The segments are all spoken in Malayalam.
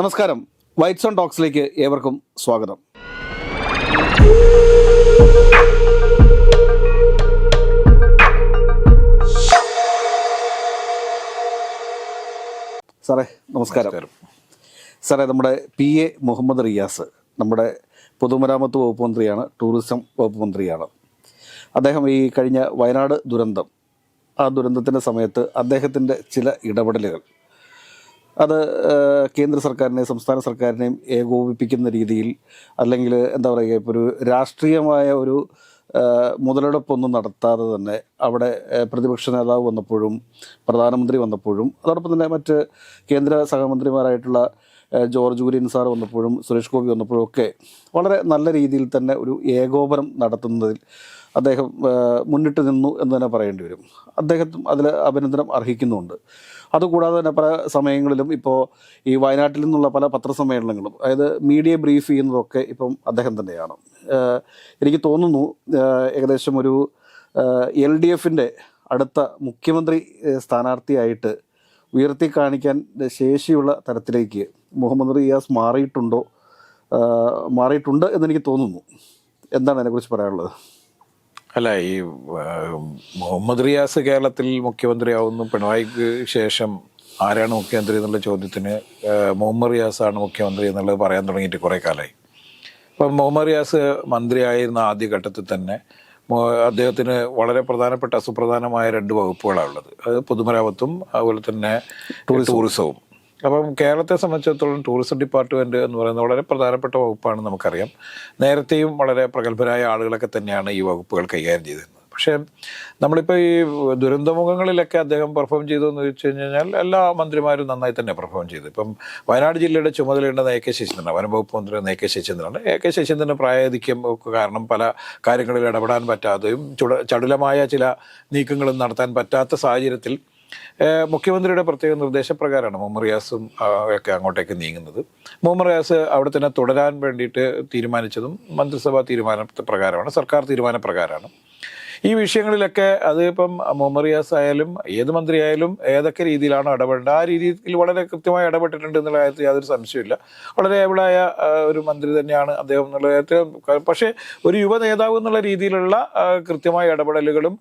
നമസ്കാരം. വൈറ്റ് സോൺ ടോക്സിലേക്ക് ഏവർക്കും സ്വാഗതം. സാറേ നമസ്കാരം. സാറേ നമ്മുടെ പി എ മുഹമ്മദ് റിയാസ് നമ്മുടെ പൊതുമരാമത്ത് വകുപ്പ് മന്ത്രിയാണ് ടൂറിസം വകുപ്പ് മന്ത്രിയാണ്. അദ്ദേഹം ഈ കഴിഞ്ഞ വയനാട് ദുരന്തം ആ ദുരന്തത്തിന്റെ സമയത്ത് അദ്ദേഹത്തിന്റെ ചില ഇടപെടലുകൾ അത് കേന്ദ്ര സർക്കാരിനെയും സംസ്ഥാന സർക്കാരിനെയും ഏകോപിപ്പിക്കുന്ന രീതിയിൽ അല്ലെങ്കിൽ എന്താ പറയുക ഇപ്പോൾ ഒരു രാഷ്ട്രീയമായ ഒരു മുതലെടുപ്പൊന്നും നടത്താതെ തന്നെ അവിടെ പ്രതിപക്ഷ നേതാവ് വന്നപ്പോഴും പ്രധാനമന്ത്രി വന്നപ്പോഴും അതോടൊപ്പം തന്നെ മറ്റ് കേന്ദ്ര സഹമന്ത്രിമാരായിട്ടുള്ള ജോർജ് കുര്യൻ സാർ വന്നപ്പോഴും സുരേഷ് ഗോപി വന്നപ്പോഴും ഒക്കെ വളരെ നല്ല രീതിയിൽ തന്നെ ഒരു ഏകോപനം നടത്തുന്നതിൽ അദ്ദേഹം മുന്നിട്ട് നിന്നു എന്ന് തന്നെ പറയേണ്ടി വരും. അദ്ദേഹത്തും അതിൽ അഭിനന്ദനം അർഹിക്കുന്നുണ്ട്. അതുകൂടാതെ തന്നെ പല സമയങ്ങളിലും ഇപ്പോൾ ഈ വയനാട്ടിൽ നിന്നുള്ള പല പത്രസമ്മേളനങ്ങളും അതായത് മീഡിയ ബ്രീഫ് ചെയ്യുന്നതൊക്കെ ഇപ്പം അദ്ദേഹം തന്നെയാണ്. എനിക്ക് തോന്നുന്നു ഏകദേശം ഒരു എൽ ഡി എഫിന്റെ അടുത്ത മുഖ്യമന്ത്രി സ്ഥാനാർത്ഥിയായിട്ട് ഉയർത്തി കാണിക്കാൻ ശേഷിയുള്ള തരത്തിലേക്ക് മുഹമ്മദ് റിയാസ് മാറിയിട്ടുണ്ടോ? മാറിയിട്ടുണ്ട് എന്നെനിക്ക് തോന്നുന്നു. എന്താണ് അതിനെക്കുറിച്ച് പറയാനുള്ളത്? അല്ല ഈ മുഹമ്മദ് റിയാസ് കേരളത്തിൽ മുഖ്യമന്ത്രിയാവുന്നു. പിണറായിക്ക് ശേഷം ആരാണ് മുഖ്യമന്ത്രി എന്നുള്ള ചോദ്യത്തിന് മുഹമ്മദ് റിയാസ് ആണ് മുഖ്യമന്ത്രി എന്നുള്ളത് പറയാൻ തുടങ്ങിയിട്ട് കുറേ കാലമായി. അപ്പം മുഹമ്മദ് റിയാസ് മന്ത്രിയായിരുന്ന ആദ്യഘട്ടത്തിൽ തന്നെ അദ്ദേഹത്തിന് വളരെ പ്രധാനപ്പെട്ട സുപ്രധാനമായ രണ്ട് വകുപ്പുകളാണ് ഉള്ളത്. അത് പൊതുമരാമത്തും അതുപോലെ തന്നെ ടൂറിസവും. അപ്പം കേരളത്തെ സംബന്ധിച്ചിടത്തോളം ടൂറിസം ഡിപ്പാർട്ട്മെന്റ് എന്ന് പറയുന്നത് വളരെ പ്രധാനപ്പെട്ട വകുപ്പാണ് നമുക്കറിയാം. നേരത്തെയും വളരെ പ്രഗത്ഭരായ ആളുകളൊക്കെ തന്നെയാണ് ഈ വകുപ്പുകൾ കൈകാര്യം ചെയ്തിരുന്നത്. പക്ഷേ നമ്മളിപ്പോൾ ഈ ദുരന്തമുഖങ്ങളിലൊക്കെ അദ്ദേഹം പെർഫോം ചെയ്തു എന്ന് വെച്ച് കഴിഞ്ഞാൽ എല്ലാ മന്ത്രിമാരും നന്നായി തന്നെ പെർഫോം ചെയ്തു. ഇപ്പം വയനാട് ജില്ലയുടെ ചുമതലയുണ്ട് എ കെ ശശീന്ദ്രനാണ് വനംവകുപ്പ് മന്ത്രി എ കെ ശശീന്ദ്രനാണ്. എ കെ ശശീന്ദ്രന്റെ പ്രായാധിക്യം കാരണം പല കാര്യങ്ങളിൽ ഇടപെടാൻ പറ്റാതെയും ചുട ചടുലമായ ചില നീക്കങ്ങളും നടത്താൻ പറ്റാത്ത സാഹചര്യത്തിൽ മുഖ്യമന്ത്രിയുടെ പ്രത്യേക നിർദ്ദേശപ്രകാരമാണ് മുഹമ്മദ് റിയാസും ഒക്കെ അങ്ങോട്ടേക്ക് നീങ്ങുന്നത്. മുഹമ്മദ് റിയാസ് അവിടെ തന്നെ തുടരാൻ വേണ്ടിയിട്ട് തീരുമാനിച്ചതും മന്ത്രിസഭാ തീരുമാന പ്രകാരമാണ് സർക്കാർ തീരുമാനപ്രകാരമാണ്. ഈ വിഷയങ്ങളിലൊക്കെ അത് ഇപ്പം റിയാസ് ആയാലും ഏത് മന്ത്രിയായാലും ഏതൊക്കെ രീതിയിലാണ് ഇടപെടേണ്ടത്? ആ രീതിയിൽ വളരെ കൃത്യമായി ഇടപെട്ടിട്ടുണ്ട് എന്നുള്ള കാര്യത്തിൽ യാതൊരു സംശയമില്ല വളരെ ഏബിളായ ഒരു മന്ത്രി തന്നെയാണ് അദ്ദേഹം എന്നുള്ള കാര്യത്തിൽ പക്ഷേ ഒരു യുവ നേതാവ് എന്നുള്ള രീതിയിലുള്ള കൃത്യമായ ഇടപെടലുകളും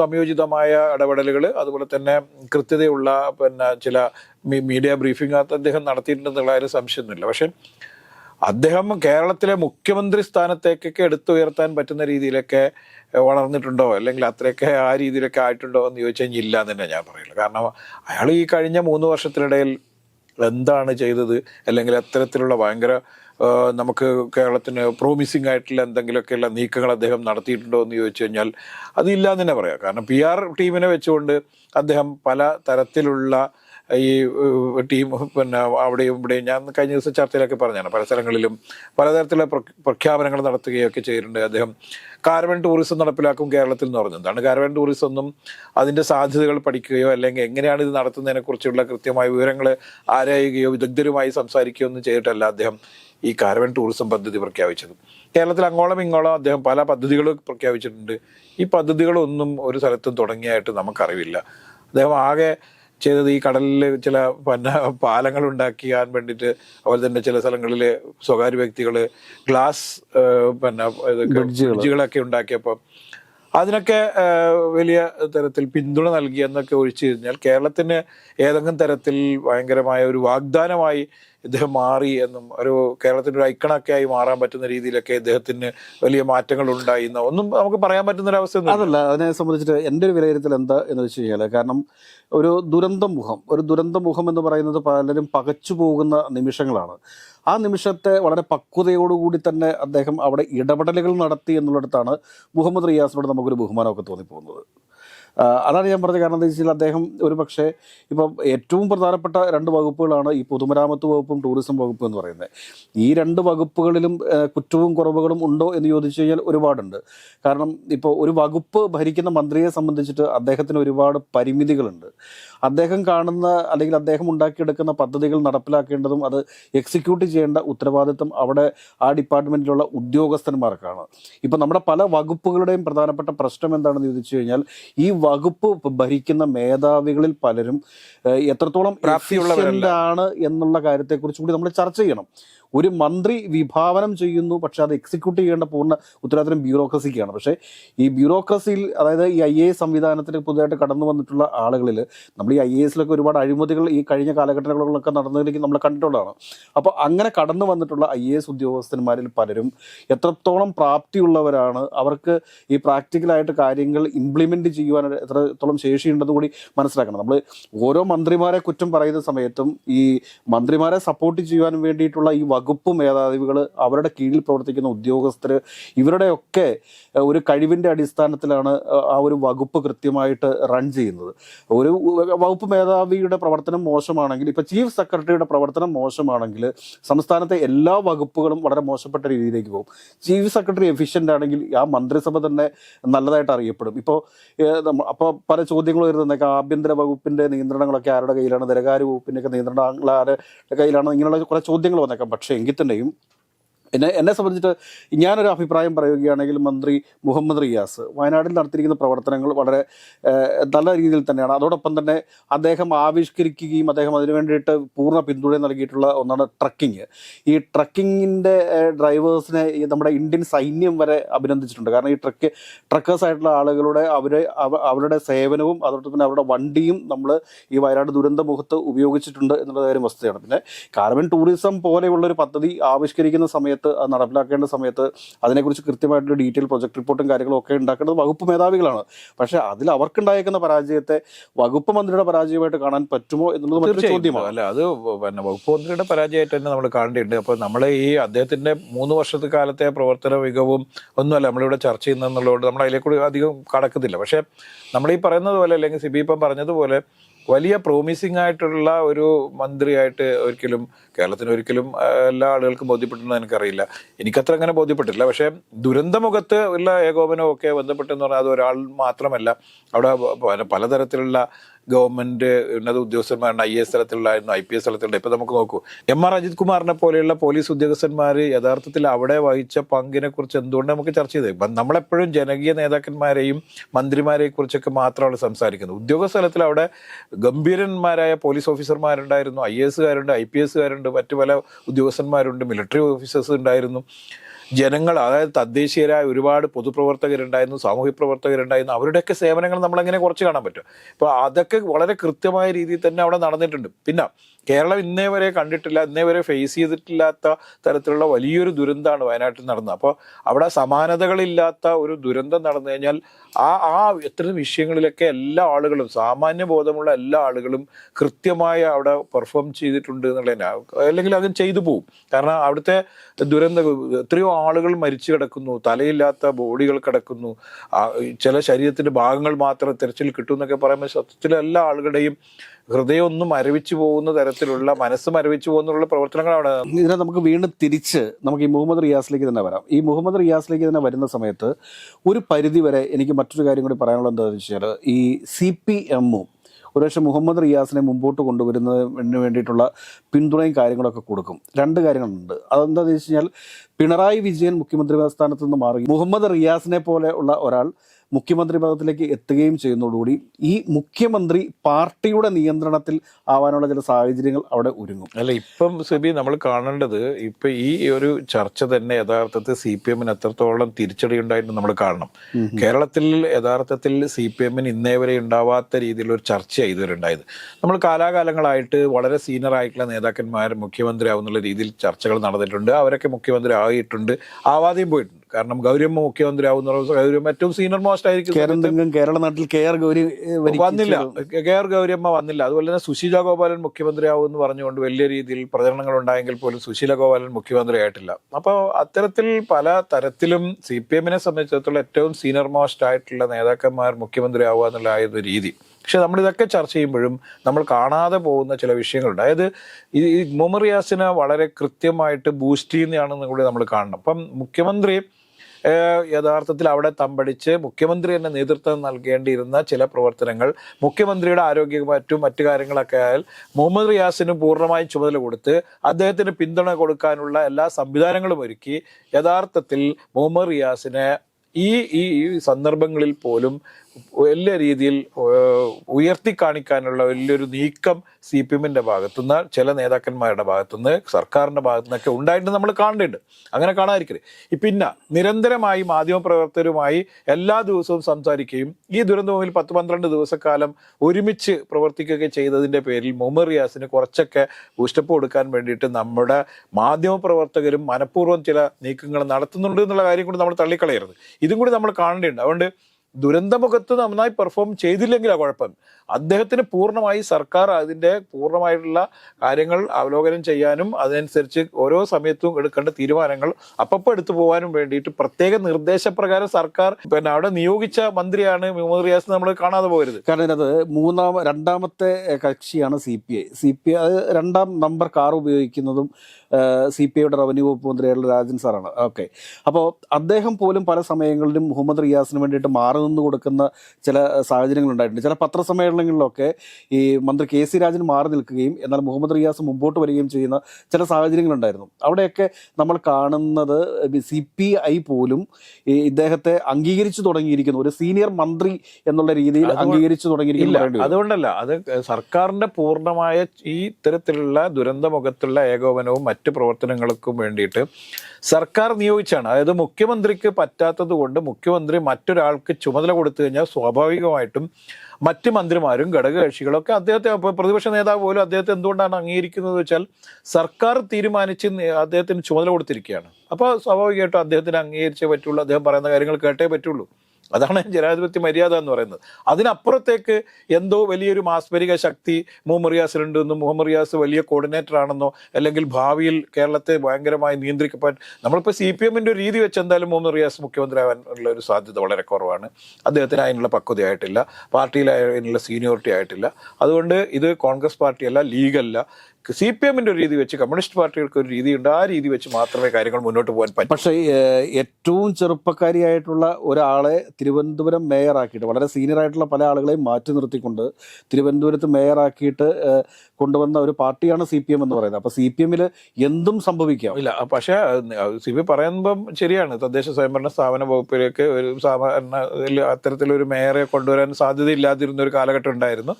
സംയോജിതമായ ഇടപെടലുകൾ അതുപോലെ തന്നെ കൃത്യതയുള്ള പിന്നെ ചില മീഡിയ ബ്രീഫിംഗ് അദ്ദേഹം നടത്തിയിട്ടുണ്ടെന്നുള്ള കാര്യം സംശയമൊന്നുമില്ല. പക്ഷേ അദ്ദേഹം കേരളത്തിലെ മുഖ്യമന്ത്രി സ്ഥാനത്തേക്കൊക്കെ എടുത്തുയർത്താൻ പറ്റുന്ന രീതിയിലൊക്കെ വളർന്നിട്ടുണ്ടോ? അല്ലെങ്കിൽ അത്രയൊക്കെ ആ രീതിയിലൊക്കെ ആയിട്ടുണ്ടോ എന്ന് ചോദിച്ചു കഴിഞ്ഞാൽ ഇല്ല എന്ന് തന്നെ ഞാൻ പറയുള്ളൂ. കാരണം അയാൾ ഈ കഴിഞ്ഞ മൂന്ന് വർഷത്തിനിടയിൽ എന്താണ് ചെയ്തത്? അല്ലെങ്കിൽ അത്തരത്തിലുള്ള ഭയങ്കര നമുക്ക് കേരളത്തിന് പ്രോമിസിങ് ആയിട്ടുള്ള എന്തെങ്കിലുമൊക്കെയുള്ള നീക്കങ്ങൾ അദ്ദേഹം നടത്തിയിട്ടുണ്ടോ എന്ന് ചോദിച്ചു കഴിഞ്ഞാൽ അതില്ല എന്ന് തന്നെ പറയാം. കാരണം പി ആർ ടീമിനെ വെച്ചുകൊണ്ട് അദ്ദേഹം പല തരത്തിലുള്ള ഈ ടീം പിന്നെ അവിടെയും ഇവിടെയും ഞാൻ കഴിഞ്ഞ ദിവസം ചർച്ചയിലൊക്കെ പറഞ്ഞാണ് പല സ്ഥലങ്ങളിലും പലതരത്തിലുള്ള പ്ര- പ്രഖ്യാപനങ്ങൾ നടത്തുകയൊക്കെ ചെയ്തിട്ടുണ്ട് അദ്ദേഹം. കാർബൺ ടൂറിസം നടപ്പിലാക്കും കേരളത്തിൽ എന്ന് പറഞ്ഞു. എന്താണ് കാർബൺ ടൂറിസം ഒന്നും അതിന്റെ സാധ്യതകൾ പഠിക്കുകയോ അല്ലെങ്കിൽ എങ്ങനെയാണ് ഇത് നടത്തുന്നതിനെ കുറിച്ചുള്ള കൃത്യമായ വിവരങ്ങൾ ആരായുകയോ വിദഗ്ധരുമായി സംസാരിക്കുകയോ ഒന്നും ചെയ്തിട്ടല്ല അദ്ദേഹം ഈ കാർബൺ ടൂറിസം പദ്ധതി പ്രഖ്യാപിച്ചത്. കേരളത്തിൽ അങ്ങോളം ഇങ്ങോളം അദ്ദേഹം പല പദ്ധതികളും പ്രഖ്യാപിച്ചിട്ടുണ്ട്. ഈ പദ്ധതികളൊന്നും ഒരു സ്ഥലത്തും തുടങ്ങിയായിട്ട് നമുക്കറിവില്ല. അദ്ദേഹം ആകെ ചെയ്തത് ഈ കടലിൽ ചില പിന്നെ പാലങ്ങൾ ഉണ്ടാക്കിയാൻ വേണ്ടിയിട്ട് അതുപോലെ തന്നെ ചില സ്ഥലങ്ങളിൽ സ്വകാര്യ വ്യക്തികൾ ഗ്ലാസ് പിന്നെ ബ്രിഡ്ജുകളൊക്കെ ഉണ്ടാക്കിയപ്പോൾ അതിനൊക്കെ വലിയ തരത്തിൽ പിന്തുണ നൽകി എന്നൊക്കെ ഒഴിച്ചു കഴിഞ്ഞാൽ കേരളത്തിന് ഏതെങ്കിലും തരത്തിൽ ഭയങ്കരമായ ഒരു വാഗ്ദാനമായി ഇദ്ദേഹം മാറി എന്നും ഒരു കേരളത്തിന്റെ ഒരു ഐക്കണൊക്കെ ആയി മാറാൻ പറ്റുന്ന രീതിയിലൊക്കെ ഇദ്ദേഹത്തിന് വലിയ മാറ്റങ്ങൾ ഉണ്ടായി എന്നോ ഒന്നും നമുക്ക് പറയാൻ പറ്റുന്ന ഒരു അവസ്ഥ അതല്ല അതിനെ സംബന്ധിച്ചിട്ട് എന്റെ ഒരു വിലയിരുത്തൽ എന്താ എന്ന് വെച്ച് കഴിഞ്ഞാൽ കാരണം ഒരു ദുരന്ത മുഖം ഒരു ദുരന്ത മുഖം എന്ന് പറയുന്നത് പലരും പകച്ചു പോകുന്ന നിമിഷങ്ങളാണ്. ആ നിമിഷത്തെ വളരെ പക്വതയോടുകൂടി തന്നെ അദ്ദേഹം അവിടെ ഇടപെടലുകൾ നടത്തി എന്നുള്ളിടത്താണ് മുഹമ്മദ് റിയാസിനോട് നമുക്കൊരു ബഹുമാനമൊക്കെ തോന്നിപ്പോകുന്നത്. അതാണ് ഞാൻ പറഞ്ഞത് കാരണം എന്താ വെച്ചാൽ അദ്ദേഹം ഒരു പക്ഷേ ഇപ്പം ഏറ്റവും പ്രധാനപ്പെട്ട രണ്ട് വകുപ്പുകളാണ് ഈ പൊതുമരാമത്ത് വകുപ്പും ടൂറിസം വകുപ്പും എന്ന് പറയുന്നത്. ഈ രണ്ട് വകുപ്പുകളിലും കുറ്റവും കുറവുകളും ഉണ്ടോ എന്ന് ചോദിച്ചു കഴിഞ്ഞാൽ ഒരുപാടുണ്ട്. കാരണം ഇപ്പോൾ ഒരു വകുപ്പ് ഭരിക്കുന്ന മന്ത്രിയെ സംബന്ധിച്ചിട്ട് അദ്ദേഹത്തിന് ഒരുപാട് പരിമിതികളുണ്ട്. അദ്ദേഹം കാണുന്ന അല്ലെങ്കിൽ അദ്ദേഹം ഉണ്ടാക്കിയെടുക്കുന്ന പദ്ധതികൾ നടപ്പിലാക്കേണ്ടതും അത് എക്സിക്യൂട്ട് ചെയ്യേണ്ട ഉത്തരവാദിത്വം അവിടെ ആ ഡിപ്പാർട്ട്മെന്റിലുള്ള ഉദ്യോഗസ്ഥന്മാർക്കാണ്. ഇപ്പോൾ നമ്മുടെ പല വകുപ്പുകളുടെയും പ്രധാനപ്പെട്ട പ്രശ്നം എന്താണെന്ന് ചോദിച്ചു കഴിഞ്ഞാൽ ഈ വകുപ്പ് ഭരിക്കുന്ന മേധാവികളിൽ പലരും എത്രത്തോളം പ്രാപ്തിയുള്ളവരാണ് എന്നുള്ള കാര്യത്തെക്കുറിച്ച് കൂടി നമ്മൾ ചർച്ച ചെയ്യണം. ഒരു മന്ത്രി വിഭാവനം ചെയ്യുന്നു പക്ഷെ അത് എക്സിക്യൂട്ട് ചെയ്യേണ്ട പൂർണ ഉത്തരവാദിത്തം ബ്യൂറോക്രസിക്കാണ് പക്ഷേ ഈ ബ്യൂറോക്രസിയിൽ അതായത് ഈ ഐ എ എസ് സംവിധാനത്തിൽ പുതുതായിട്ട് കടന്നു വന്നിട്ടുള്ള ആളുകളിൽ നമ്മൾ ഈ ഐ എ എസിലൊക്കെ ഒരുപാട് അഴിമതികൾ ഈ കഴിഞ്ഞ കാലഘട്ടങ്ങളിലൊക്കെ നടന്നതിലേക്ക് നമ്മൾ കണ്ടിട്ടുള്ളതാണ്. അപ്പോൾ അങ്ങനെ കടന്നു വന്നിട്ടുള്ള ഐ എ എസ് ഉദ്യോഗസ്ഥന്മാരിൽ പലരും എത്രത്തോളം പ്രാപ്തിയുള്ളവരാണ് അവർക്ക് ഈ പ്രാക്ടിക്കലായിട്ട് കാര്യങ്ങൾ ഇംപ്ലിമെന്റ് ചെയ്യുവാൻ എത്രത്തോളം ശേഷിയുണ്ടെന്ന് കൂടി മനസ്സിലാക്കണം. നമ്മൾ ഓരോ മന്ത്രിമാരെ കുറ്റം പറയുന്ന സമയത്തും ഈ മന്ത്രിമാരെ സപ്പോർട്ട് ചെയ്യുവാൻ വേണ്ടിയിട്ടുള്ള ഈ വകുപ്പ് മേധാവികൾ അവരുടെ കീഴിൽ പ്രവർത്തിക്കുന്ന ഉദ്യോഗസ്ഥർ ഇവരുടെയൊക്കെ ഒരു കഴിവിന്റെ അടിസ്ഥാനത്തിലാണ് ആ ഒരു വകുപ്പ് കൃത്യമായിട്ട് റൺ ചെയ്യുന്നത്. ഒരു വകുപ്പ് മേധാവിയുടെ പ്രവർത്തനം മോശമാണെങ്കിൽ ഇപ്പോൾ ചീഫ് സെക്രട്ടറിയുടെ പ്രവർത്തനം മോശമാണെങ്കിൽ സംസ്ഥാനത്തെ എല്ലാ വകുപ്പുകളും വളരെ മോശപ്പെട്ട രീതിയിലേക്ക് പോകും. ചീഫ് സെക്രട്ടറി എഫിഷ്യന്റ് ആണെങ്കിൽ ആ മന്ത്രിസഭ തന്നെ നല്ലതായിട്ട് അറിയപ്പെടും. ഇപ്പോൾ അപ്പോൾ പല ചോദ്യങ്ങളും വരുന്നതൊക്കെ ആഭ്യന്തര വകുപ്പിന്റെ നിയന്ത്രണങ്ങളൊക്കെ ആരുടെ കയ്യിലാണ് ധനകാര്യ വകുപ്പിന്റെയൊക്കെ നിയന്ത്രണങ്ങൾ ആരുടെ കയ്യിലാണ് ഇങ്ങനെയുള്ള കുറേ ചോദ്യങ്ങൾ വന്നേക്കാം. പക്ഷേ എങ്കിൽ തന്നെയും എന്നെ എന്നെ സംബന്ധിച്ചിട്ട് ഞാനൊരു അഭിപ്രായം പറയുകയാണെങ്കിൽ മന്ത്രി മുഹമ്മദ് റിയാസ് വയനാട്ടിൽ നടത്തിയിരിക്കുന്ന പ്രവർത്തനങ്ങൾ വളരെ നല്ല രീതിയിൽ തന്നെയാണ്. അതോടൊപ്പം തന്നെ അദ്ദേഹം ആവിഷ്കരിക്കുകയും അദ്ദേഹം അതിനു വേണ്ടിയിട്ട് പൂർണ പിന്തുണ നൽകിയിട്ടുള്ള ഒന്നാണ് ട്രക്കിങ് ഈ ട്രക്കിങ്ങിന്റെ ഡ്രൈവേഴ്സിനെ നമ്മുടെ ഇന്ത്യൻ സൈന്യം വരെ അഭിനന്ദിച്ചിട്ടുണ്ട്. കാരണം ഈ ട്രക്ക് ട്രക്കേഴ്സ് ആയിട്ടുള്ള ആളുകളുടെ അവരെ അവരുടെ സേവനവും അതോടൊപ്പം തന്നെ അവരുടെ വണ്ടിയും നമ്മൾ ഈ വയനാട് ദുരന്ത മുഖത്ത് ഉപയോഗിച്ചിട്ടുണ്ട് എന്നുള്ള കാര്യം വസ്തുതയാണ്. പിന്നെ കാർബൺ ടൂറിസം പോലെയുള്ള ഒരു പദ്ധതി ആവിഷ്കരിക്കുന്ന സമയത്ത് അത് നടപ്പിലാക്കേണ്ട സമയത്ത് അതിനെക്കുറിച്ച് കൃത്യമായിട്ടുള്ള ഡീറ്റെയിൽ പ്രൊജക്ട് റിപ്പോർട്ടും കാര്യങ്ങളും ഒക്കെ ഉണ്ടാക്കേണ്ടത് വകുപ്പ് മേധാവികളാണ്. പക്ഷേ അതിൽ അവർക്കുണ്ടായേക്കുന്ന പരാജയത്തെ വകുപ്പ് മന്ത്രിയുടെ പരാജയമായിട്ട് കാണാൻ പറ്റുമോ എന്നുള്ളത് മറ്റൊരു ചോദ്യമാണ്. അല്ല അത് പിന്നെ വകുപ്പ് മന്ത്രിയുടെ പരാജയമായിട്ട് തന്നെ നമ്മൾ കാണേണ്ടിയുണ്ട്. അപ്പോൾ നമ്മൾ ഈ അദ്ദേഹത്തിന്റെ മൂന്ന് വർഷത്തെ കാലത്തെ പ്രവർത്തന മികവും ഒന്നുമല്ല നമ്മളിവിടെ ചർച്ച ചെയ്യുന്നതെന്നുള്ളതുകൊണ്ട് നമ്മൾ അതിലേക്കൂടി അധികം കടക്കുന്നില്ല. പക്ഷേ നമ്മൾ ഈ പറയുന്നത് പോലെ അല്ലെങ്കിൽ സിബി ഇപ്പം പറഞ്ഞതുപോലെ വലിയ പ്രോമിസിംഗ് ആയിട്ടുള്ള ഒരു മന്ത്രിയായിട്ട് ഒരിക്കലും കേരളത്തിന് ഒരിക്കലും എല്ലാ ആളുകൾക്കും ബോധ്യപ്പെട്ടെന്ന് എനിക്കറിയില്ല. എനിക്കത്ര അങ്ങനെ ബോധ്യപ്പെട്ടില്ല പക്ഷേ ദുരന്തമുഖത്ത് ഉള്ള ഏകോപനവും ഒക്കെ ബന്ധപ്പെട്ടെന്ന് പറഞ്ഞാൽ അത് ഒരാൾ മാത്രമല്ല. അവിടെ പലതരത്തിലുള്ള ഗവൺമെന്റ് ഉന്നത ഉദ്യോഗസ്ഥന്മാരുണ്ട് ഐ എസ് തലത്തിലുണ്ടായിരുന്നു ഐ പി എസ് തലത്തിലുണ്ട്. ഇപ്പൊ നമുക്ക് നോക്കൂ. എം ആർ അജിത് കുമാറിനെ പോലെയുള്ള പോലീസ് ഉദ്യോഗസ്ഥന്മാർ യഥാർത്ഥത്തിൽ അവിടെ വഹിച്ച പങ്കിനെ കുറിച്ച് എന്തുകൊണ്ട് നമുക്ക് ചർച്ച ചെയ്ത്? നമ്മളെപ്പോഴും ജനകീയ നേതാക്കന്മാരെയും മന്ത്രിമാരെയും കുറിച്ചൊക്കെ മാത്രമാണ് സംസാരിക്കുന്നത്. ഉദ്യോഗസ്ഥ തലത്തിൽ അവിടെ ഗംഭീരന്മാരായ പോലീസ് ഓഫീസർമാരുണ്ടായിരുന്നു ഐ എസുകാരുണ്ട് ഐ പി എസുകാരുണ്ട് മറ്റു പല ഉദ്യോഗസ്ഥന്മാരുണ്ട് മിലിറ്ററി ഓഫീസേഴ്സ് ഉണ്ടായിരുന്നു. ജനങ്ങൾ അതായത് തദ്ദേശീയരായ ഒരുപാട് പൊതുപ്രവർത്തകരുണ്ടായിരുന്നു സാമൂഹ്യ പ്രവർത്തകരുണ്ടായിരുന്നു അവരുടെയൊക്കെ സേവനങ്ങൾ നമ്മളെങ്ങനെ കുറച്ച് കാണാൻ പറ്റും? അപ്പോൾ അതൊക്കെ വളരെ കൃത്യമായ രീതിയിൽ തന്നെ അവിടെ നടന്നിട്ടുണ്ട്. പിന്നെ കേരളം ഇന്നേ വരെ കണ്ടിട്ടില്ല ഇന്നേ വരെ ഫേസ് ചെയ്തിട്ടില്ലാത്ത തരത്തിലുള്ള വലിയൊരു ദുരന്തമാണ് വയനാട്ടിൽ നടന്നത്. അപ്പോൾ അവിടെ സമാനതകളില്ലാത്ത ഒരു ദുരന്തം നടന്നു കഴിഞ്ഞാൽ ആ ആ ഇത്തരം വിഷയങ്ങളിലൊക്കെ എല്ലാ ആളുകളും സാമാന്യ ബോധമുള്ള എല്ലാ ആളുകളും കൃത്യമായി അവിടെ പെർഫോം ചെയ്തിട്ടുണ്ട് എന്നുള്ള അല്ലെങ്കിൽ അതും ചെയ്തു പോകും കാരണം അവിടുത്തെ ദുരന്ത എത്രയോ ആളുകൾ മരിച്ചു കിടക്കുന്നു തലയില്ലാത്ത ബോഡികൾ കിടക്കുന്നു. ചില ശരീരത്തിന്റെ ഭാഗങ്ങൾ മാത്രം തെരച്ചിൽ കിട്ടും എന്നൊക്കെ പറയുമ്പോൾ സത്യത്തിൽ എല്ലാ ആളുകളുടെയും ഹൃദയം ഒന്നും മരവിച്ചു പോകുന്ന തരത്തിലുള്ള മനസ്സ് മരവിച്ചു പോകുന്നുള്ള പ്രവർത്തനങ്ങളാണ്. ഇതിനെ നമുക്ക് വീണ്ടും തിരിച്ച് നമുക്ക് ഈ മുഹമ്മദ് റിയാസിലേക്ക് തന്നെ വരാം. ഈ മുഹമ്മദ് റിയാസിലേക്ക് തന്നെ വരുന്ന സമയത്ത് ഒരു പരിധി വരെ എനിക്ക് മറ്റൊരു കാര്യം കൂടി പറയാനുള്ളത് എന്താണെന്ന് വെച്ചാൽ ഈ സി പി എമ്മും ഒരുപക്ഷെ മുഹമ്മദ് റിയാസിനെ മുമ്പോട്ട് കൊണ്ടുവരുന്നതിന് വേണ്ടിയിട്ടുള്ള പിന്തുണയും കാര്യങ്ങളൊക്കെ കൊടുക്കും. രണ്ട് കാര്യങ്ങളുണ്ട്. അതെന്താണെന്ന് വെച്ച് കഴിഞ്ഞാൽ പിണറായി വിജയൻ മുഖ്യമന്ത്രി സ്ഥാനത്ത് നിന്ന് മാറി മുഹമ്മദ് റിയാസിനെ പോലെ ഉള്ള ഒരാൾ മുഖ്യമന്ത്രി പദത്തിലേക്ക് എത്തുകയും ചെയ്യുന്നതോടുകൂടി ഈ മുഖ്യമന്ത്രി പാർട്ടിയുടെ നിയന്ത്രണത്തിൽ ആവാനുള്ള ചില സാഹചര്യങ്ങൾ അവിടെ ഒരുങ്ങും. അല്ല ഇപ്പം സുബി നമ്മൾ കാണേണ്ടത് ഇപ്പൊ ഈ ഒരു ചർച്ച തന്നെ യഥാർത്ഥത്തിൽ സി പി എമ്മിന് എത്രത്തോളം തിരിച്ചടി ഉണ്ടായിട്ട് നമ്മൾ കാണണം. കേരളത്തിൽ യഥാർത്ഥത്തിൽ സി പി എമ്മിന് ഇന്നേ വരെ ഉണ്ടാവാത്ത രീതിയിലൊരു ചർച്ചയായി ചർച്ചയാണ് ഇതുവരെ ഉണ്ടായത്. നമ്മൾ കാലാകാലങ്ങളായിട്ട് വളരെ സീനിയർ ആയിട്ടുള്ള നേതാക്കന്മാർ മുഖ്യമന്ത്രി ആവുന്നുള്ള രീതിയിൽ ചർച്ചകൾ നടന്നിട്ടുണ്ട്. അവരൊക്കെ മുഖ്യമന്ത്രി ആയിട്ടുണ്ട്. ആവാതെയും പോയിട്ടുണ്ട്. കാരണം ഗൗരിയമ്മ മുഖ്യമന്ത്രി ആവുന്ന ഗൗരിയമ്മ ഏറ്റവും സീനിയർ മോസ്റ്റ് ആയിരിക്കും കേരളം നാട്ടിൽ കെ ആർ ഗൗരി വന്നില്ല. കെ ആർ ഗൗരിയമ്മ വന്നില്ല. അതുപോലെ തന്നെ സുശീല ഗോപാലൻ മുഖ്യമന്ത്രിയാവും എന്ന് പറഞ്ഞുകൊണ്ട് വലിയ രീതിയിൽ പ്രചരണങ്ങൾ ഉണ്ടായെങ്കിൽ പോലും സുശീല ഗോപാലൻ മുഖ്യമന്ത്രി ആയിട്ടില്ല അപ്പോൾ അത്തരത്തിൽ പല തരത്തിലും സി പി എമ്മിനെ സംബന്ധിച്ചിടത്തോളം ഏറ്റവും സീനിയർ മോസ്റ്റ് ആയിട്ടുള്ള നേതാക്കന്മാർ മുഖ്യമന്ത്രി ആവുക എന്നുള്ള രീതി. പക്ഷെ നമ്മൾ ഇതൊക്കെ ചർച്ച ചെയ്യുമ്പോഴും നമ്മൾ കാണാതെ പോകുന്ന ചില വിഷയങ്ങളുണ്ട്. അതായത് ഈ മുമറിയാസിനെ വളരെ കൃത്യമായിട്ട് ബൂസ്റ്റ് ചെയ്യുന്നതാണെന്ന് കൂടി നമ്മൾ കാണണം. അപ്പം മുഖ്യമന്ത്രി യഥാർത്ഥത്തിൽ അവിടെ തമ്പടിച്ച് മുഖ്യമന്ത്രി തന്നെ നേതൃത്വം നൽകേണ്ടിയിരുന്ന ചില പ്രവർത്തനങ്ങൾ മുഖ്യമന്ത്രിയുടെ ആരോഗ്യ മറ്റും മറ്റു കാര്യങ്ങളൊക്കെ ആയാൽ മുഹമ്മദ് റിയാസിന് പൂർണമായും ചുമതല കൊടുത്ത് അദ്ദേഹത്തിന് പിന്തുണ കൊടുക്കാനുള്ള എല്ലാ സംവിധാനങ്ങളും ഒരുക്കി യഥാർത്ഥത്തിൽ മുഹമ്മദ് റിയാസിനെ ഈ ഈ സന്ദർഭങ്ങളിൽ പോലും വലിയ രീതിയിൽ ഉയർത്തി കാണിക്കാനുള്ള വലിയൊരു നീക്കം സി പി എമ്മിന്റെ ഭാഗത്തുനിന്ന് ചില നേതാക്കന്മാരുടെ ഭാഗത്തുനിന്ന് സർക്കാരിന്റെ ഭാഗത്തുനിന്നൊക്കെ ഉണ്ടായിട്ട് നമ്മൾ കാണുന്നുണ്ട്. അങ്ങനെ കാണാതിരിക്കരുത്. പിന്നെ നിരന്തരമായി മാധ്യമപ്രവർത്തകരുമായി എല്ലാ ദിവസവും സംസാരിക്കുകയും ഈ ദുരന്തഭൂമിയിൽ പത്ത് പന്ത്രണ്ട് ദിവസക്കാലം ഒരുമിച്ച് പ്രവർത്തിക്കുകയൊക്കെ ചെയ്തതിന്റെ പേരിൽ മുഹമ്മദ് റിയാസിന് കുറച്ചൊക്കെ ബൂസ്റ്റപ്പ് കൊടുക്കാൻ വേണ്ടിയിട്ട് നമ്മുടെ മാധ്യമപ്രവർത്തകരും മനഃപൂർവം ചില നീക്കങ്ങൾ നടത്തുന്നുണ്ട് എന്നുള്ള കാര്യം കൂടി നമ്മൾ തള്ളിക്കളയരുത്. ഇതും കൂടി നമ്മൾ കാണേണ്ടതുണ്ട് അതുകൊണ്ട് ദുരന്തമുഖത്ത് നന്നായി പെർഫോം ചെയ്തില്ലെങ്കിലാണ് കുഴപ്പം. അദ്ദേഹത്തിന് പൂർണമായി സർക്കാർ അതിന്റെ പൂർണമായിട്ടുള്ള കാര്യങ്ങൾ അവലോകനം ചെയ്യാനും അതിനനുസരിച്ച് ഓരോ സമയത്തും എടുക്കേണ്ട തീരുമാനങ്ങൾ അപ്പപ്പോൾ എടുത്തു പോകാനും വേണ്ടിയിട്ട് പ്രത്യേക നിർദ്ദേശപ്രകാരം സർക്കാർ പിന്നെ അവിടെ നിയോഗിച്ച മന്ത്രിയാണ് മുഹമ്മദ് റിയാസ് നമ്മൾ കാണാതെ പോകരുത്. കാരണം ഇതിനകത്ത് മൂന്നാം രണ്ടാമത്തെ കക്ഷിയാണ് C P I. C P I രണ്ടാം നമ്പർ കാർ ഉപയോഗിക്കുന്നതും സി പി ഐയുടെ റവന്യൂ വകുപ്പ് മന്ത്രിയായിട്ടുള്ള രാജൻ സാറാണ്. ഓക്കെ. അപ്പോൾ അദ്ദേഹം പോലും പല സമയങ്ങളിലും മുഹമ്മദ് റിയാസിന് വേണ്ടിയിട്ട് മാറി നിന്ന് കൊടുക്കുന്ന ചില സാഹചര്യങ്ങൾ ഉണ്ടായിട്ടുണ്ട് ചില പത്രസമ്മേളനങ്ങളിലൊക്കെ ഈ മന്ത്രി കെ സി രാജൻ മാറി നിൽക്കുകയും എന്നാൽ മുഹമ്മദ് റിയാസ് മുമ്പോട്ട് വരികയും ചെയ്യുന്ന ചില സാഹചര്യങ്ങളുണ്ടായിരുന്നു. അവിടെയൊക്കെ നമ്മൾ കാണുന്നത് സി പി ഐ പോലും ഈ ഇദ്ദേഹത്തെ അംഗീകരിച്ചു തുടങ്ങിയിരിക്കുന്നു. ഒരു സീനിയർ മന്ത്രി എന്നുള്ള രീതിയിൽ അംഗീകരിച്ചു തുടങ്ങിയിരിക്കുന്നു അതുകൊണ്ടല്ല അത് സർക്കാരിന്റെ പൂർണമായ ഈ ഇത്തരത്തിലുള്ള ദുരന്തമുഖത്തുള്ള ഏകോപനവും മറ്റു പ്രവർത്തനങ്ങൾക്കും വേണ്ടിയിട്ട് സർക്കാർ നിയോഗിച്ചാണ്. അതായത് മുഖ്യമന്ത്രിക്ക് പറ്റാത്തത് കൊണ്ട് മുഖ്യമന്ത്രി മറ്റൊരാൾക്ക് ചുമതല കൊടുത്തു കഴിഞ്ഞാൽ സ്വാഭാവികമായിട്ടും മറ്റ് മന്ത്രിമാരും ഘടകകക്ഷികളൊക്കെ അദ്ദേഹത്തെ പ്രതിപക്ഷ നേതാവ് പോലും അദ്ദേഹത്തെ എന്തുകൊണ്ടാണ് അംഗീകരിക്കുന്നത് വെച്ചാൽ സർക്കാർ തീരുമാനിച്ച് അദ്ദേഹത്തിന് ചുമതല കൊടുത്തിരിക്കുകയാണ്. അപ്പോൾ സ്വാഭാവികമായിട്ടും അദ്ദേഹത്തിന് അംഗീകരിച്ചേ പറ്റുള്ളൂ. അദ്ദേഹം പറയുന്ന കാര്യങ്ങൾ കേട്ടേ പറ്റുള്ളൂ. അതാണ് ജനാധിപത്യ മര്യാദ എന്ന് പറയുന്നത്. അതിനപ്പുറത്തേക്ക് എന്തോ വലിയൊരു മാസ്മരിക ശക്തി മുഹമ്മദ് റിയാസിലുണ്ടെന്നും മുഹമ്മദ് റിയാസ് വലിയ കോർഡിനേറ്റർ ആണെന്നോ അല്ലെങ്കിൽ ഭാവിയിൽ കേരളത്തെ ഭയങ്കരമായി നിയന്ത്രിക്കപ്പെട്ട് നമ്മളിപ്പോൾ സി പി എമ്മിന്റെ ഒരു രീതി വെച്ച് എന്തായാലും മുഹമ്മദ് റിയാസ് മുഖ്യമന്ത്രി ആവാനുള്ള ഒരു സാധ്യത വളരെ കുറവാണ്. അദ്ദേഹത്തിന് അതിനുള്ള പക്വതയായിട്ടില്ല. പാർട്ടിയിൽ അതിനുള്ള സീനിയോറിറ്റി ആയിട്ടില്ല. അതുകൊണ്ട് ഇത് കോൺഗ്രസ് പാർട്ടിയല്ല ലീഗല്ല. സി പി എമ്മിന്റെ ഒരു രീതി വെച്ച് കമ്മ്യൂണിസ്റ്റ് പാർട്ടികൾക്ക് ഒരു രീതിയുണ്ട്. ആ രീതി വെച്ച് മാത്രമേ കാര്യങ്ങൾ മുന്നോട്ട് പോകാൻ പറ്റൂ. പക്ഷേ ഏറ്റവും ചെറുപ്പക്കാരിയായിട്ടുള്ള ഒരാളെ തിരുവനന്തപുരം മേയറാക്കിയിട്ട് വളരെ സീനിയർ ആയിട്ടുള്ള പല ആളുകളെയും മാറ്റി നിർത്തിക്കൊണ്ട് തിരുവനന്തപുരത്ത് മേയറാക്കിയിട്ട് കൊണ്ടുവന്ന ഒരു പാർട്ടിയാണ് സി പി എം എന്ന് പറയുന്നത്. അപ്പോൾ സി പി എമ്മിൽ എന്തും സംഭവിക്കാം. ഇല്ല പക്ഷേ സി പി പറയുമ്പം ശരിയാണ്. തദ്ദേശ സ്വയംഭരണ സ്ഥാപന വകുപ്പിലേക്ക് ഒരു സാധാരണ അത്തരത്തിലൊരു മേയറെ കൊണ്ടുവരാൻ സാധ്യതയില്ലാതിരുന്ന ഒരു കാലഘട്ടം ഉണ്ടായിരുന്നു.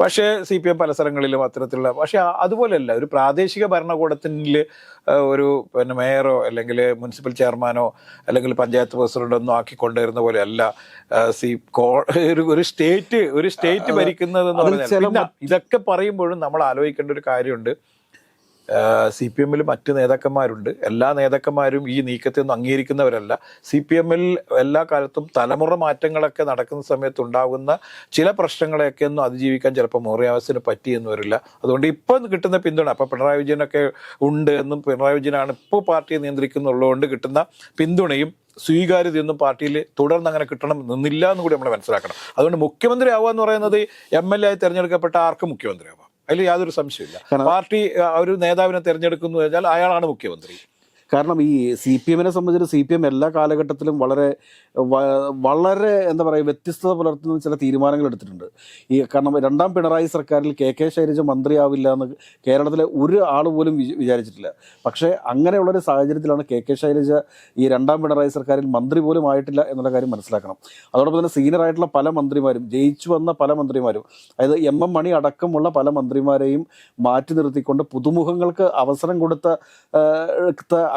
പക്ഷേ സി പി എം പല സ്ഥലങ്ങളിലും അത്തരത്തിലുള്ള പക്ഷേ അതുപോലെയല്ല ഒരു പ്രാദേശിക ഭരണകൂടത്തിൽ ഒരു പിന്നെ മേയറോ അല്ലെങ്കിൽ മുനിസിപ്പൽ ചെയർമാനോ അല്ലെങ്കിൽ പഞ്ചായത്ത് പ്രസിഡന്റോ ഒന്നും ആക്കി കൊണ്ടുവരുന്ന പോലെയല്ല അല്ല സി കോ ഒരു ഒരു സ്റ്റേറ്റ് ഒരു സ്റ്റേറ്റ് ഭരിക്കുന്നത് ഇതൊക്കെ പറയുമ്പോഴും നമ്മൾ ആലോചിക്കേണ്ട ഒരു കാര്യമുണ്ട്. സി പി എമ്മിൽ മറ്റ് നേതാക്കന്മാരുണ്ട്. എല്ലാ നേതാക്കന്മാരും ഈ നീക്കത്തെ ഒന്നും അംഗീകരിക്കുന്നവരല്ല. സി പി എമ്മിൽ എല്ലാ കാലത്തും തലമുറ മാറ്റങ്ങളൊക്കെ നടക്കുന്ന സമയത്ത് ഉണ്ടാകുന്ന ചില പ്രശ്നങ്ങളെയൊക്കെ ഒന്നും അതിജീവിക്കാൻ ചിലപ്പോൾ മോറിയാവസിന് പറ്റിയെന്ന് വരില്ല അതുകൊണ്ട് ഇപ്പോൾ കിട്ടുന്ന പിന്തുണ അപ്പോൾ പിണറായി വിജയനൊക്കെ ഉണ്ട് എന്നും പിണറായി വിജയനാണ് ഇപ്പോൾ പാർട്ടിയെ നിയന്ത്രിക്കുന്നുള്ളതുകൊണ്ട് കിട്ടുന്ന പിന്തുണയും സ്വീകാര്യതയൊന്നും പാർട്ടിയിൽ തുടർന്ന് അങ്ങനെ കിട്ടണം നിന്നില്ല എന്ന് കൂടി നമ്മൾ മനസ്സിലാക്കണം. അതുകൊണ്ട് മുഖ്യമന്ത്രി ആവുക എന്ന് പറയുന്നത് എം എൽ എ ആയി തിരഞ്ഞെടുക്കപ്പെട്ട ആർക്കും മുഖ്യമന്ത്രി ആവാം അതിൽ യാതൊരു സംശയമില്ല പാർട്ടി ഒരു നേതാവിനെ തിരഞ്ഞെടുക്കുന്നു അയാളാണ് മുഖ്യമന്ത്രി. കാരണം ഈ സി പി എമ്മിനെ സംബന്ധിച്ച് സി പി എം എല്ലാ കാലഘട്ടത്തിലും വളരെ വളരെ എന്താ പറയുക വ്യത്യസ്തത പുലർത്തുന്ന ചില തീരുമാനങ്ങൾ എടുത്തിട്ടുണ്ട്. ഈ കാരണം രണ്ടാം പിണറായി സർക്കാരിൽ കെ കെ ശൈലജ മന്ത്രിയാവില്ല എന്ന് കേരളത്തിലെ ഒരു ആൾ പോലും വിച- വിചാരിച്ചിട്ടില്ല. പക്ഷേ അങ്ങനെയുള്ളൊരു സാഹചര്യത്തിലാണ് കെ കെ ശൈലജ ഈ രണ്ടാം പിണറായി സർക്കാരിൽ മന്ത്രി പോലും ആയിട്ടില്ല എന്നുള്ള കാര്യം മനസ്സിലാക്കണം. അതോടൊപ്പം തന്നെ സീനിയർ ആയിട്ടുള്ള പല മന്ത്രിമാരും ജയിച്ചു വന്ന പല മന്ത്രിമാരും അതായത് എം എം മണി അടക്കമുള്ള പല മന്ത്രിമാരെയും മാറ്റി നിർത്തിക്കൊണ്ട് പുതുമുഖങ്ങൾക്ക് അവസരം കൊടുത്ത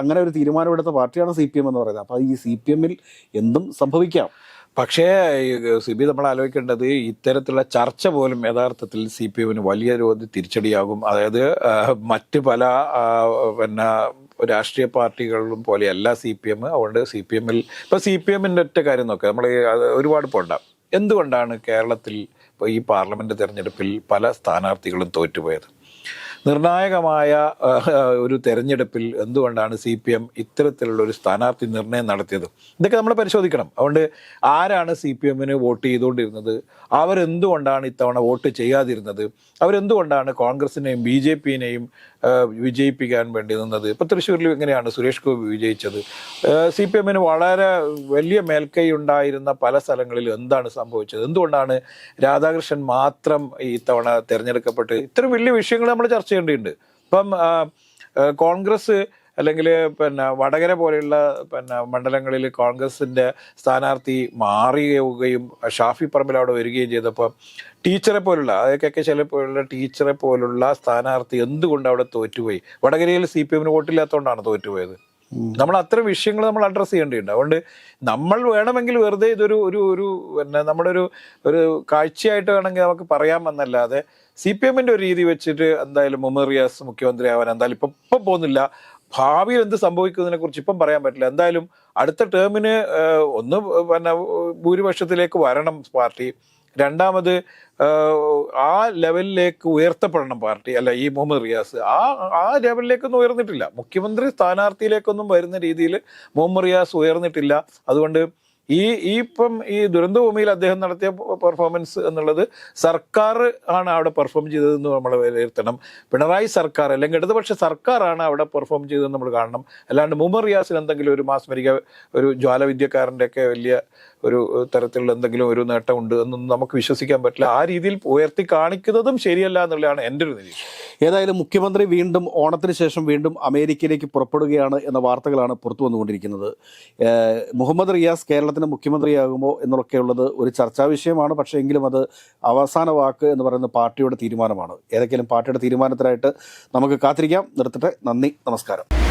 അങ്ങനെ ഒരു തീരുമാനമെടുത്ത പാർട്ടിയാണ് സി പി എം എന്ന് പറയുന്നത്. അപ്പോൾ ഈ സി പി എമ്മിൽ എന്തും സംഭവിക്കാം. പക്ഷേ സി ബി നമ്മൾ ആലോചിക്കേണ്ടത് ഇത്തരത്തിലുള്ള ചർച്ച പോലും യഥാർത്ഥത്തിൽ സി പി എമ്മിന് വലിയ തോതിൽ തിരിച്ചടിയാകും. അതായത് മറ്റ് പല പിന്നെ രാഷ്ട്രീയ പാർട്ടികളിലും പോലെയല്ല സി പി എം. അതുകൊണ്ട് സി പി എമ്മിൽ ഇപ്പോൾ സി പി എമ്മിന്റെ ഒറ്റ കാര്യം നോക്കുക നമ്മൾ ഒരുപാട് പോണ്ട. എന്തുകൊണ്ടാണ് കേരളത്തിൽ ഇപ്പോൾ ഈ പാർലമെന്റ് തിരഞ്ഞെടുപ്പിൽ പല സ്ഥാനാർത്ഥികളും തോറ്റുപോയത്? നിർണായകമായ ഒരു തെരഞ്ഞെടുപ്പിൽ എന്തുകൊണ്ടാണ് സി പി എം ഇത്തരത്തിലുള്ള ഒരു സ്ഥാനാർത്ഥി നിർണയം നടത്തിയത്? ഇതൊക്കെ നമ്മൾ പരിശോധിക്കണം. അതുകൊണ്ട് ആരാണ് സി പി എമ്മിന് വോട്ട് ചെയ്തുകൊണ്ടിരുന്നത്? അവരെന്തുകൊണ്ടാണ് ഇത്തവണ വോട്ട് ചെയ്യാതിരുന്നത്? അവരെന്തുകൊണ്ടാണ് കോൺഗ്രസിനെയും ബി ജെ പിയെയും വിജയിപ്പിക്കാൻ വേണ്ടി നിന്നത്? ഇപ്പൊ തൃശ്ശൂരിൽ എങ്ങനെയാണ് സുരേഷ് ഗോപി വിജയിച്ചത്? സി പി എമ്മിന് വളരെ വലിയ മേൽക്കൈ ഉണ്ടായിരുന്ന പല സ്ഥലങ്ങളിൽ എന്താണ് സംഭവിച്ചത്? എന്തുകൊണ്ടാണ് രാധാകൃഷ്ണൻ മാത്രം ഇത്തവണ തിരഞ്ഞെടുക്കപ്പെട്ട്? ഇത്തരം വലിയ വിഷയങ്ങൾ നമ്മൾ ചർച്ച ചെയ്യേണ്ടതുണ്ട്. ഇപ്പം കോൺഗ്രസ് അല്ലെങ്കിൽ പിന്നെ വടകര പോലെയുള്ള പിന്നെ മണ്ഡലങ്ങളിൽ കോൺഗ്രസിന്റെ സ്ഥാനാർത്ഥി മാറുകയും ഷാഫി പറമ്പിൽ അവിടെ വരികയും ചെയ്തപ്പോൾ ടീച്ചറെ പോലുള്ള അതൊക്കെ ചില പോലുള്ള ടീച്ചറെ പോലുള്ള സ്ഥാനാർത്ഥി എന്തുകൊണ്ട് അവിടെ തോറ്റുപോയി? വടകരയിൽ സി പി എമ്മിന് വോട്ടില്ലാത്തതുകൊണ്ടാണ് തോറ്റുപോയത്. നമ്മൾ അത്തരം വിഷയങ്ങൾ നമ്മൾ അഡ്രസ്സ് ചെയ്യേണ്ടതുണ്ട്. അതുകൊണ്ട് നമ്മൾ വേണമെങ്കിൽ വെറുതെ ഇതൊരു ഒരു ഒരു പിന്നെ നമ്മുടെ ഒരു ഒരു കാഴ്ചയായിട്ട് വേണമെങ്കിൽ നമുക്ക് പറയാമെന്നല്ലാതെ സി പി എമ്മിന്റെ ഒരു രീതി വെച്ചിട്ട് എന്തായാലും മുഹമ്മദ് റിയാസ് മുഖ്യമന്ത്രി ആവാൻ എന്തായാലും ഇപ്പൊ ഇപ്പം പോകുന്നില്ല. ഭാവിയിൽ എന്ത് സംഭവിക്കുന്നതിനെ കുറിച്ച് ഇപ്പം പറയാൻ പറ്റില്ല. എന്തായാലും അടുത്ത ടേമിന് ഒന്ന് പിന്നെ ഭൂരിപക്ഷത്തിലേക്ക് വരണം പാർട്ടി. രണ്ടാമത് ആ ലെവലിലേക്ക് ഉയർത്തപ്പെടണം പാർട്ടി. അല്ല ഈ മുഹമ്മദ് റിയാസ്. ആ ആ ലെവലിലേക്കൊന്നും ഉയർന്നിട്ടില്ല. മുഖ്യമന്ത്രി സ്ഥാനാർത്ഥിയിലേക്കൊന്നും വരുന്ന രീതിയിൽ മുഹമ്മദ് റിയാസ് ഉയർന്നിട്ടില്ല. അതുകൊണ്ട് ഈ ഇപ്പം ഈ ദുരന്തഭൂമിയിൽ അദ്ദേഹം നടത്തിയ പെർഫോമൻസ് എന്നുള്ളത് സർക്കാർ ആണ് അവിടെ പെർഫോം ചെയ്തതെന്ന് നമ്മൾ വിലയിരുത്തണം. പിണറായി സർക്കാർ അല്ലെങ്കിൽ ഇടതുപക്ഷ സർക്കാരാണ് അവിടെ പെർഫോം ചെയ്തതെന്ന് നമ്മൾ കാണണം. അല്ലാണ്ട് മുമർ റിയാസിന് എന്തെങ്കിലും ഒരു മാസ്മരിക ഒരു ജ്വാലവിദ്യക്കാരന്റെയൊക്കെ വലിയ ഒരു തരത്തിലുള്ള എന്തെങ്കിലും ഒരു നേട്ടമുണ്ട് എന്നൊന്നും നമുക്ക് വിശ്വസിക്കാൻ പറ്റില്ല. ആ രീതിയിൽ ഉയർത്തി കാണിക്കുന്നതും ശരിയല്ല എന്നുള്ളതാണ് എന്റെ ഒരു നിരീക്ഷണം. ഏതായാലും മുഖ്യമന്ത്രി വീണ്ടും ഓണത്തിന് ശേഷം വീണ്ടും അമേരിക്കയിലേക്ക് പുറപ്പെടുകയാണ് എന്ന വാർത്തകളാണ് പുറത്തു വന്നുകൊണ്ടിരിക്കുന്നത്. മുഹമ്മദ് റിയാസ് കേരളത്തിന് മുഖ്യമന്ത്രിയാകുമോ എന്നൊക്കെയുള്ളത് ഒരു ചർച്ചാ വിഷയമാണ്. പക്ഷേ എങ്കിലും അത് അവസാന വാക്ക് എന്ന് പറയുന്ന പാർട്ടിയുടെ തീരുമാനമാണ്. ഏതൊക്കെയാലും പാർട്ടിയുടെ തീരുമാനത്തിനായിട്ട് നമുക്ക് കാത്തിരിക്കാം. നിർത്തട്ടെ. നന്ദി. നമസ്കാരം.